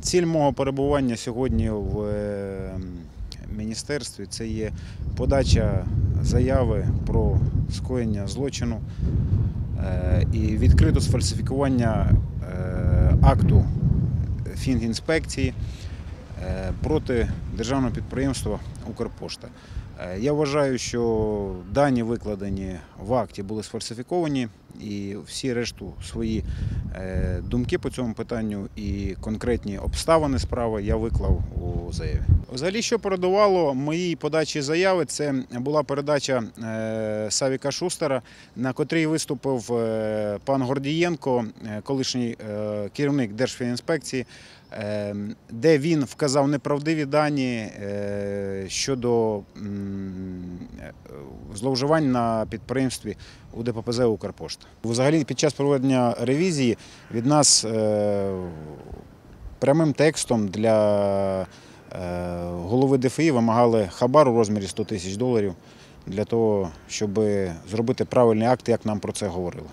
Ціль мого перебування сьогодні в е, міністерстві це є подача заяви про скоєння злочину е, і відкрито сфальсифікування е, акту фінгінспекції проти державного підприємства Укрпошта. Е, Я вважаю, що дані викладені в акті були сфальсифіковані, і всі решту свої е, думки по цьому питанню і конкретні обставини справи я виклав у заяві. Взагалі, що передувало моїй подачі заяви, це була передача е, Савіка Шустера, на котрій виступив пан Гордієнко, колишній керівник Держфінінспекції, де він вказав неправдиві дані щодо е, зловживань на підприємстві у ДППЗ Укрпошта. Взагалі, під час проведення ревізії від нас е, прямим текстом для е, голови ДФІ вимагали хабар у розмірі 100 тисяч доларів для того, щоб зробити правильний акт, як нам про це говорили.